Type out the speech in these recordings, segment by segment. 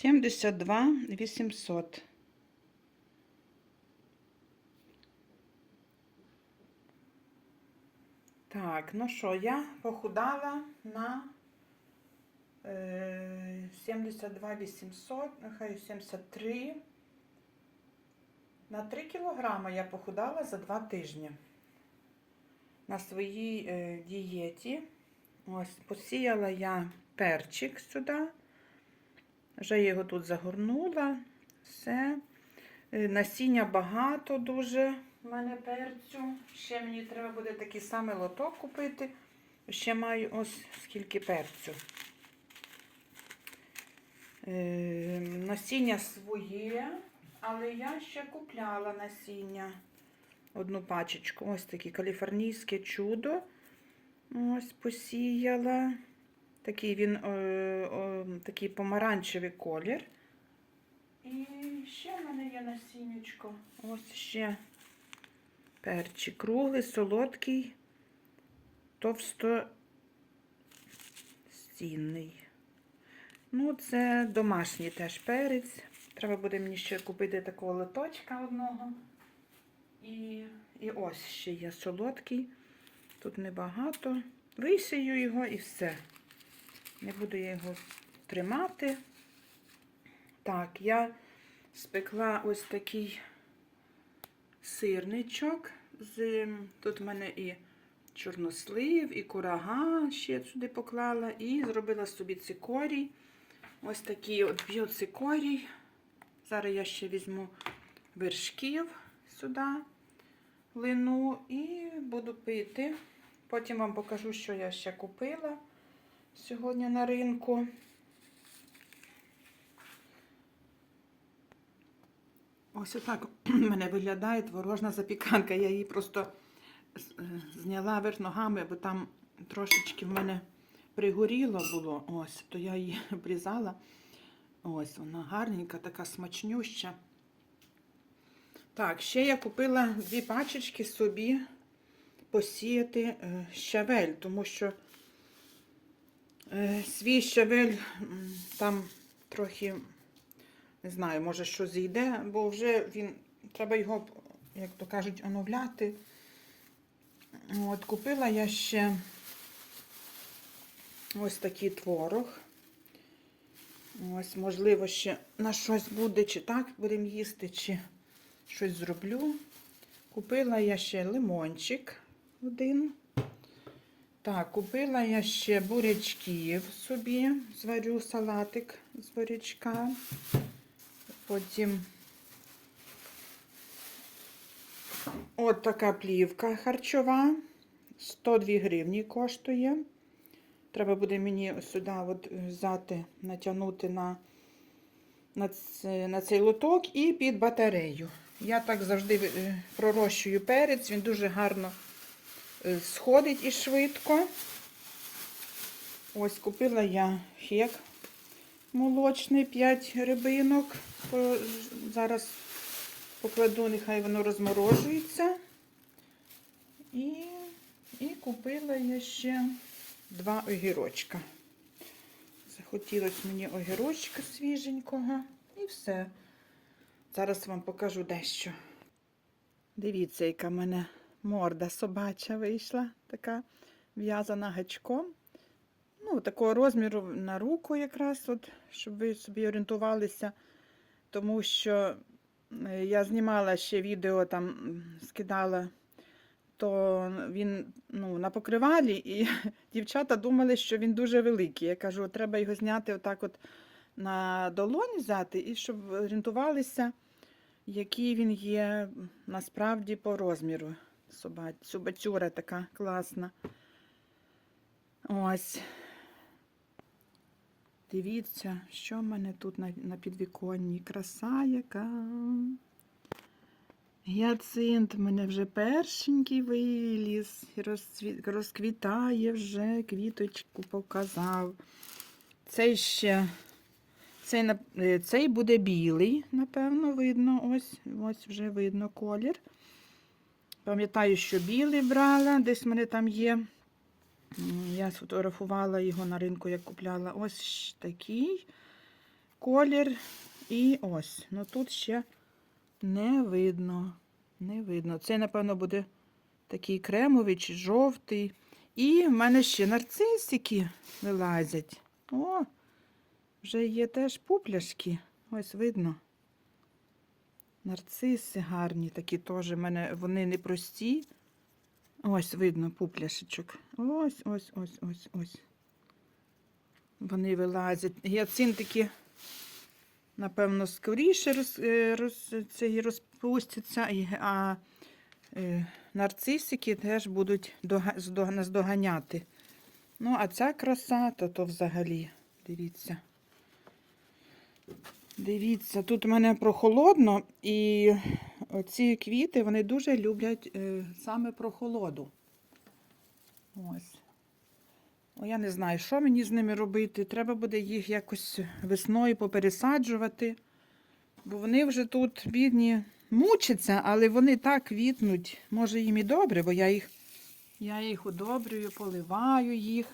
72 800. Так, ну що, я похудала на е, 72 800, нехай 73. На 3 кілограми я похудала за 2 тижні. На своїй е, дієті. Ось, посіяла я перчик сюди. Вже його тут загорнула. Все. Е, Насіння багато дуже в мене перцю. Ще мені треба буде такий самий лоток купити. Ще маю ось скільки перцю. Е, насіння своє, але я ще купляла насіння. Одну пачечку. Ось таке каліфорнійське чудо. Ось посіяла. Такий він е, е, такий помаранчевий колір. І ще в мене є насіннячко. Ось ще перчик. Круглий, солодкий, товстостінний. Ну, це домашній теж перець. Треба буде мені ще купити такого лоточка одного. І, і ось ще є солодкий. Тут небагато. Висію його і все. Не буду я його тримати. Так, я спекла ось такий сирничок. З, тут в мене і чорнослив, і курага ще сюди поклала, і зробила собі цикорій. Ось такий от б'ю цикорій. Зараз я ще візьму вершків сюди, лину і буду пити. Потім вам покажу, що я ще купила сьогодні на ринку. Ось отак в мене виглядає творожна запіканка. Я її просто е, зняла верх ногами, бо там трошечки в мене пригоріло було. Ось, то я її обрізала. Ось вона гарненька, така смачнюща. Так, ще я купила дві пачечки собі посіяти е, щавель, тому що свій щавель там трохи, не знаю, може, що зійде, бо вже він, треба його, як то кажуть, оновляти. От, купила я ще ось такий творог. Ось, можливо, ще на щось буде, чи так будемо їсти, чи щось зроблю. Купила я ще лимончик один. Так, купила я ще бурячків собі, зварю салатик з бурячка. Потім от така плівка харчова. 102 гривні коштує. Треба буде мені сюди от взяти, натягнути на, на, на цей лоток і під батарею. Я так завжди е, пророщую перець, він дуже гарно сходить і швидко. Ось купила я хек молочний, 5 рибинок. Зараз покладу, нехай воно розморожується. І, і купила я ще два огірочка. Захотілося мені огірочка свіженького і все. Зараз вам покажу дещо. Дивіться, яка мене морда собача вийшла, така в'язана гачком. Ну, такого розміру на руку якраз, от, щоб ви собі орієнтувалися. Тому що е, я знімала ще відео, там скидала, то він ну, на покривалі, і дівчата думали, що він дуже великий. Я кажу, треба його зняти отак от на долоні взяти, і щоб орієнтувалися, який він є насправді по розміру. Соба- Собацюра така класна. Ось. Дивіться, що в мене тут на, на підвіконні. Краса яка. Гіацинт в мене вже першенький виліз, розцві... розквітає вже, квіточку показав. Цей ще, цей, е, цей буде білий, напевно, видно. Ось, ось вже видно колір. Пам'ятаю, що білий брала, десь в мене там є. Я сфотографувала його на ринку, як купляла. Ось такий. колір. І ось. Ну тут ще не видно. Не видно. Це, напевно, буде такий кремовий чи жовтий. І в мене ще нарцисики вилазять. О, вже є теж пупляшки. Ось видно. Нарциси гарні, такі теж мене вони не прості. Ось видно пупляшечок. Ось, ось, ось, ось, ось. Вони вилазять. Гіацинтики, напевно, скоріше роз, е, роз, це, розпустяться, а е, нарцисики теж будуть дога, здога- наздоганяти. Ну, а ця краса, то то взагалі, дивіться. Дивіться, тут у мене прохолодно, і ці квіти вони дуже люблять е, саме прохолоду. Ось. О, я не знаю, що мені з ними робити. Треба буде їх якось весною попересаджувати. Бо вони вже тут, бідні, мучаться, але вони так квітнуть. Може їм і добре, бо я їх, я їх удобрюю, поливаю їх.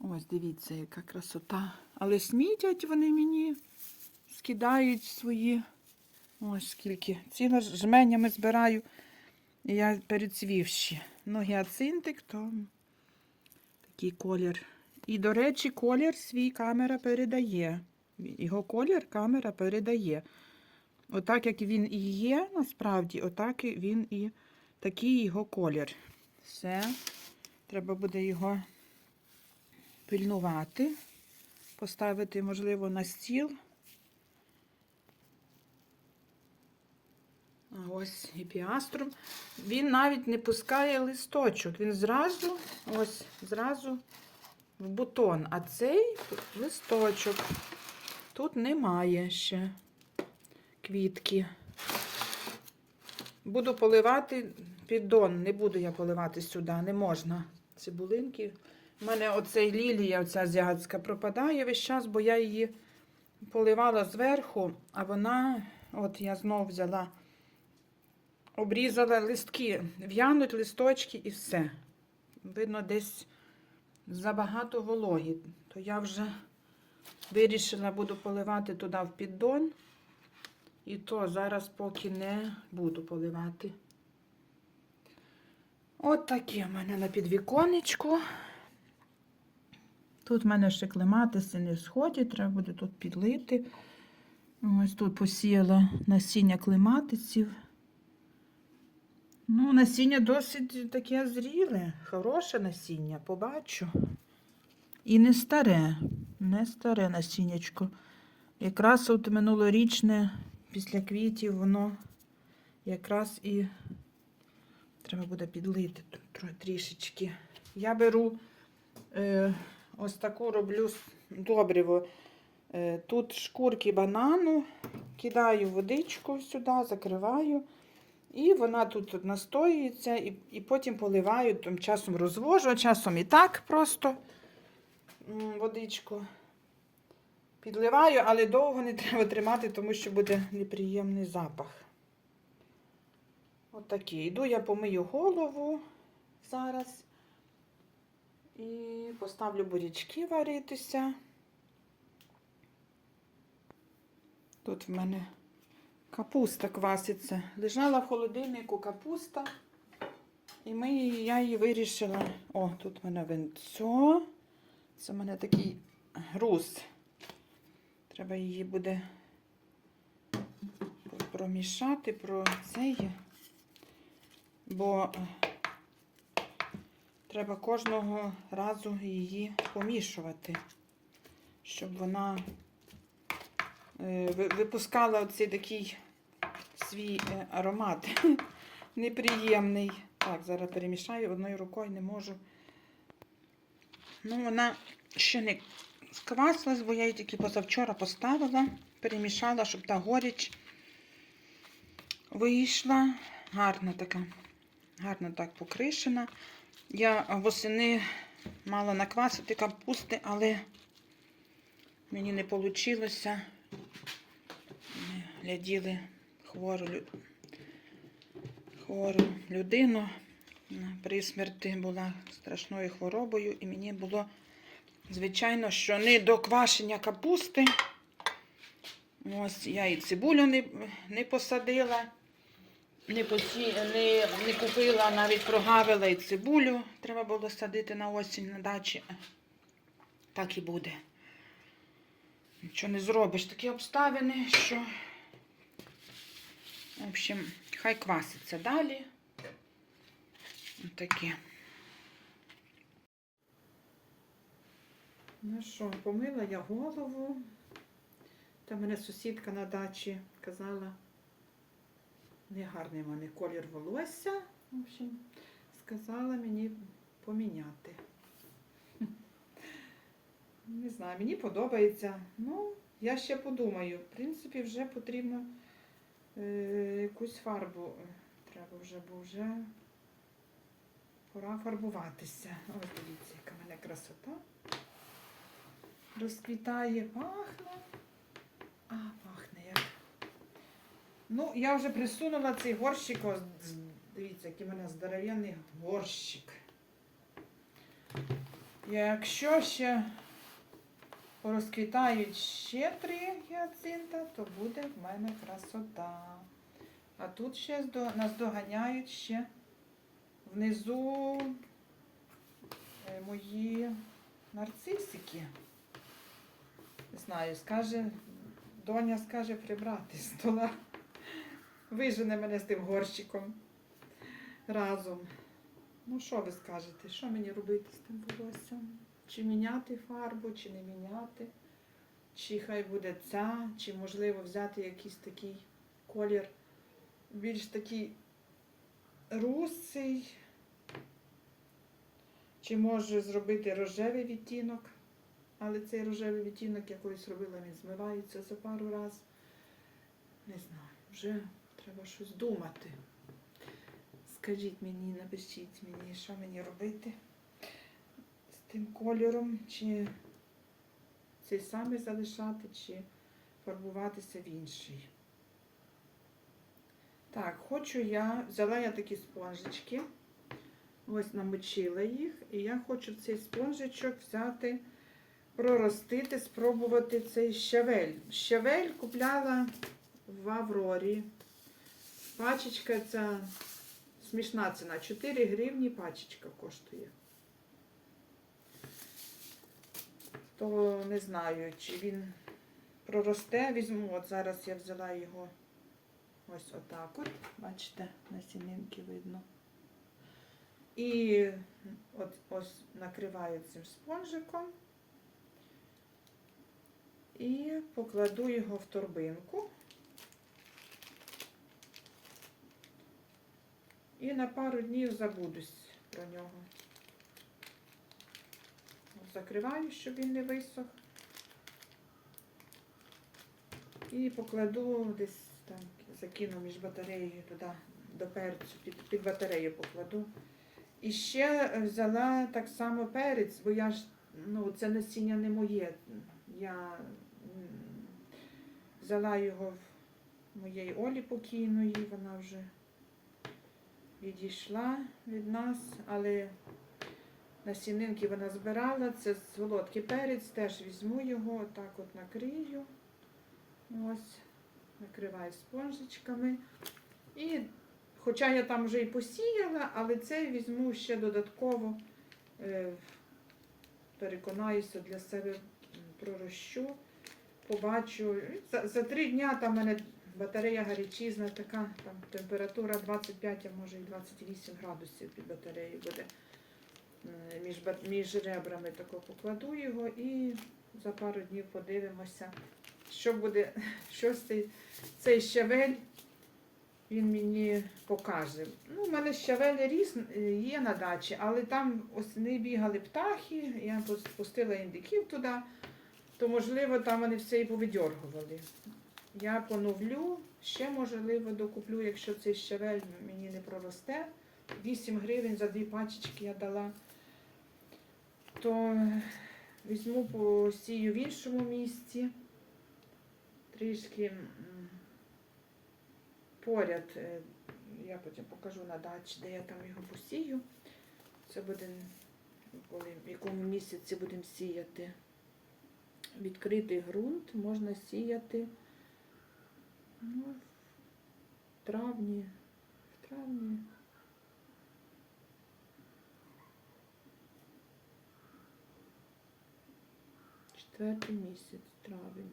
Ось дивіться, яка красота. Але смітять вони мені, скидають свої. Ось скільки. Ціле ж- жменями збираю. Я перецвівші. Ну, гіацинтик, то такий колір. І, до речі, колір свій камера передає. Його колір камера передає. Отак, як він і є, насправді, отак він і такий його колір. Все. Треба буде його пильнувати, поставити, можливо, на стіл. Ось і піаструм. Він навіть не пускає листочок. Він зразу, ось, зразу в бутон. А цей листочок. Тут немає ще квітки. Буду поливати піддон. Не буду я поливати сюди, не можна. Цибулинки. У мене оцей лілія, оця азіатська, пропадає весь час, бо я її поливала зверху, а вона, от я знов взяла, обрізала листки, в'януть листочки і все. Видно, десь забагато вологі. То я вже вирішила, буду поливати туди в піддон. І то зараз поки не буду поливати. От таке в мене на підвіконечку. Тут в мене ще клематиси не сходять, треба буде тут підлити. Ось тут посіяла насіння клематисів. Ну, насіння досить таке зріле, хороше насіння, побачу. І не старе, не старе насіннячко. Якраз от минулорічне після квітів воно якраз і треба буде підлити трішечки. Я беру е, ось таку роблю добриво. Е, тут шкурки банану, кидаю водичку сюди, закриваю. І вона тут настоюється, і, і потім поливаю, там часом розвожу, часом і так просто водичку. Підливаю, але довго не треба тримати, тому що буде неприємний запах. Отакий. Йду я помию голову зараз. І поставлю бурячки варитися. Тут в мене капуста кваситься. Лежала в холодильнику капуста. І ми, я її вирішила. О, тут в мене винцо. Це в мене такий груз. Треба її буде промішати про це є. Бо е, треба кожного разу її помішувати, щоб вона е, випускала оцей такий свій е, аромат неприємний. Так, зараз перемішаю одною рукою не можу. Ну, вона ще не сквасилась, бо я її тільки позавчора поставила, перемішала, щоб та горіч вийшла. Гарна така, гарно так покришена. Я восени мала наквасити капусти, але мені не вийшло. Гляділи хвору, хвору людину. При смерті була страшною хворобою, і мені було, звичайно, що не до квашення капусти. Ось я і цибулю не, не посадила, не, посі... не, не купила, навіть прогавила і цибулю. Треба було садити на осінь на дачі. Так і буде. Нічого не зробиш. Такі обставини, що. В общем, хай кваситься далі. Таке. Ну що, помила я голову. Та мене сусідка на дачі казала, негарний мене колір волосся. В общем, сказала мені поміняти. Не знаю, мені подобається. Ну, я ще подумаю. В принципі, вже потрібно якусь фарбу. е, Треба вже, бо вже пора фарбуватися. Ось дивіться, яка в мене красота. Розквітає, пахне. А, пахне як. Ну, я вже присунула цей горщик. Ось, дивіться, який в мене здоровенний горщик. Якщо ще порозквітають ще три гіацинта, то буде в мене красота. А тут ще нас доганяють ще внизу е, мої нарцисики. Не знаю, скаже, доня скаже прибрати з стола. Вижене мене з тим горщиком разом. Ну, що ви скажете? Що мені робити з тим волоссям? Чи міняти фарбу, чи не міняти? Чи хай буде ця, чи можливо взяти якийсь такий колір, більш такий русий, чи може зробити рожевий відтінок. Але цей рожевий відтінок я колись робила, він змивається за пару разів. Не знаю, вже треба щось думати. Скажіть мені, напишіть мені, що мені робити тим кольором, чи цей самий залишати, чи фарбуватися в інший. Так, хочу я, взяла я такі спонжички, ось намочила їх, і я хочу цей спонжичок взяти, проростити, спробувати цей щавель. Щавель купляла в Аврорі. Пачечка ця смішна ціна. 4 гривні пачечка коштує. То не знаю, чи він проросте. Візьму, от зараз я взяла його ось отак от. Бачите, на сінинки видно. І от ось накриваю цим спонжиком. І покладу його в торбинку. І на пару днів забудусь про нього. Закриваю, щоб він не висох. І покладу десь там, закину між батареєю туди до перцю, під, під батарею покладу. І ще взяла так само перець, бо я ж, ну, це насіння не моє. Я взяла його в моєї Олі покійної, вона вже відійшла від нас, але насінинки вона збирала. Це солодкий перець, теж візьму його, отак от накрию. Ось, накриваю спонжичками. І, хоча я там вже і посіяла, але це візьму ще додатково, е, переконаюся для себе, пророщу, побачу. За, за три дня там в мене батарея гарячізна, така там температура 25, а може і 28 градусів під батареєю буде. М, Між, між ребрами тако покладу його і за пару днів подивимося, що буде, що цей, цей щавель він мені покаже. Ну, у мене щавель ріс е, є на дачі, але там осени бігали птахи, я пус- пустила індиків туди, то можливо там вони все і повидьоргували. Я поновлю, ще можливо докуплю, якщо цей щавель мені не проросте. 8 гривень за дві пачечки я дала. То візьму посію в іншому місці. Трішки поряд. е, Я потім покажу на дачі, де я там його посію. Це буде, коли, в якому місяці будемо сіяти. Відкритий ґрунт можна сіяти Ну, в травні. В травні. Четвертий місяць, травень.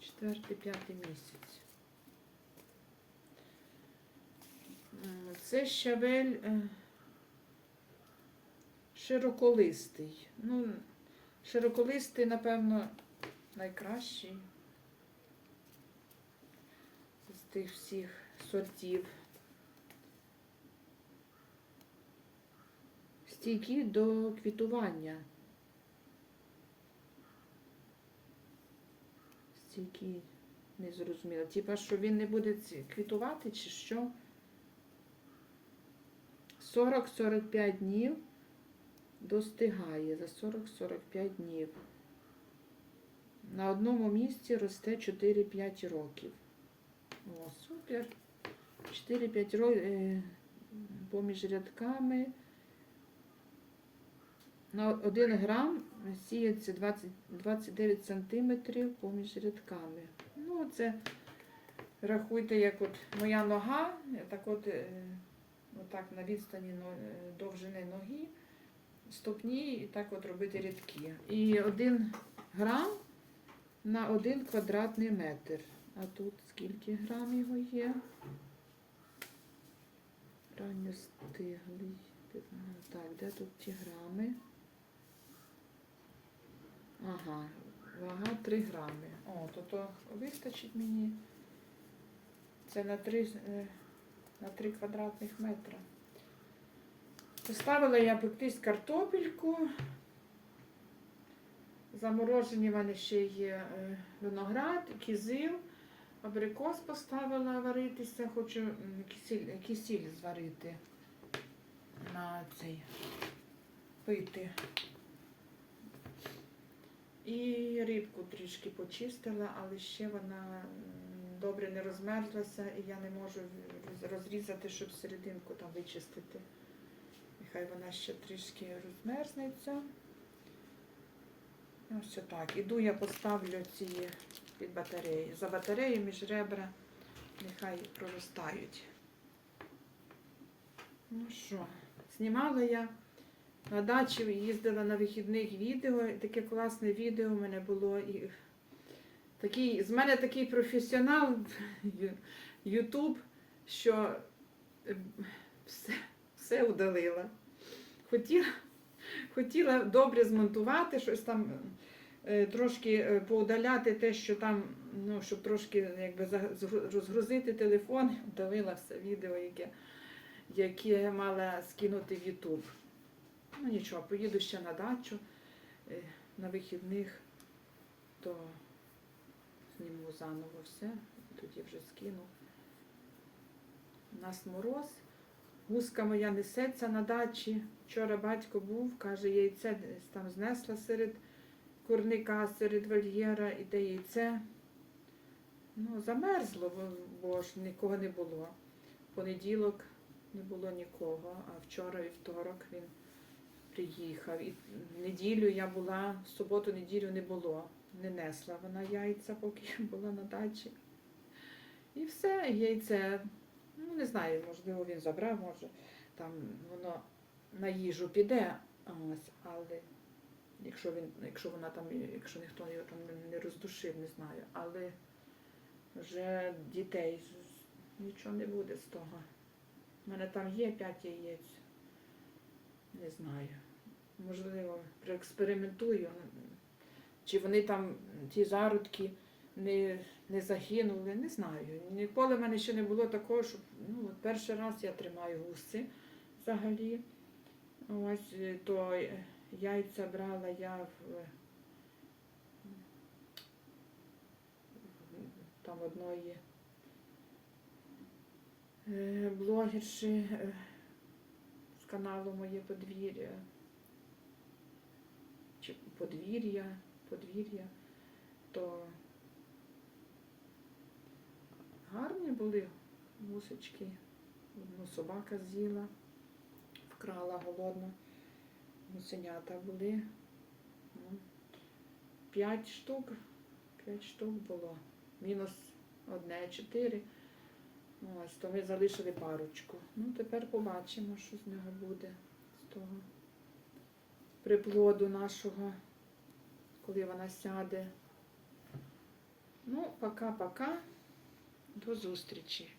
Четвертий, п'ятий місяць. Це щавель е, широколистий. Ну, широколистий, напевно, найкращий з тих всіх сортів. Стійкі до квітування. Стійкі, не зрозуміло. Типа, що він не буде квітувати чи що? 40-45 днів достигає за 40-45 днів. На одному місці росте 4-5 років. О, супер. 4-5 років поміж рядками. На 1 грам сіється 20, 29 сантиметрів поміж рядками. Ну, це рахуйте, як от моя нога, так от, е, отак на відстані е, довжини ноги, ступні і так от робити рядки. І 1 грам на 1 квадратний метр. А тут скільки грам його є? Ранньо стиглий. Так, де тут ті грами? Ага, вага 3 грами. О, то то вистачить мені. Це на 3, на 3 квадратних метра. Поставила я пектись картопельку. Заморожені в мене ще є е, виноград, кізил, абрикос поставила варитися, хочу кисіль, кисіль зварити на цей пити. І рибку трішки почистила, але ще вона добре не розмерзлася, і я не можу розрізати, щоб серединку там вичистити. Нехай вона ще трішки розмерзнеться. Ось так. Іду я поставлю ці під батареї. За батарею між ребра нехай проростають. Ну що, знімала я на дачі, їздила на вихідних відео. Таке класне відео в мене було. І такий, з мене такий професіонал Ютуб, що е, все, все удалила. Хотіла, хотіла добре змонтувати, щось там е, трошки е, поудаляти те, що там, ну, щоб трошки якби розгрузити телефон, удалила все відео, яке, яке мала скинути в Ютуб. Ну нічого, поїду ще на дачу е, на вихідних, то зніму заново все, тоді вже скину. У нас мороз. Гуска моя несеться на дачі. Вчора батько був, каже, яйце там знесла серед курника, серед вольєра, і те яйце. Ну, замерзло, бо, ж нікого не було. Понеділок не було нікого, а вчора вівторок він приїхав. І неділю я була, в суботу, неділю не було. Не несла вона яйця, поки я була на дачі. І все, яйце. Ну, не знаю, можливо, він забрав, може, там воно на їжу піде, ось, але якщо він, якщо вона там, якщо ніхто його там не- роздушив, не знаю. Але вже дітей нічого не буде з того. У мене там є п'ять яєць. Не знаю. Можливо, проекспериментую. Чи вони там, ті зародки, не, не загинули, не знаю. Ніколи в мене ще не було такого, щоб ну, перший раз я тримаю гуси взагалі. Ось е, то е, яйця брала я в там одної е, блогерші каналу Моє подвір'я. Чи подвір'я, подвір'я, то гарні були гусочки. Одну собака з'їла, вкрала голодно. Гусенята були. Ну, 5 штук. 5 штук було. Мінус одне, 4. Ось, то ми залишили парочку. Ну, тепер побачимо, що з нього буде. З того приплоду нашого, коли вона сяде. Ну, пока-пока. До зустрічі.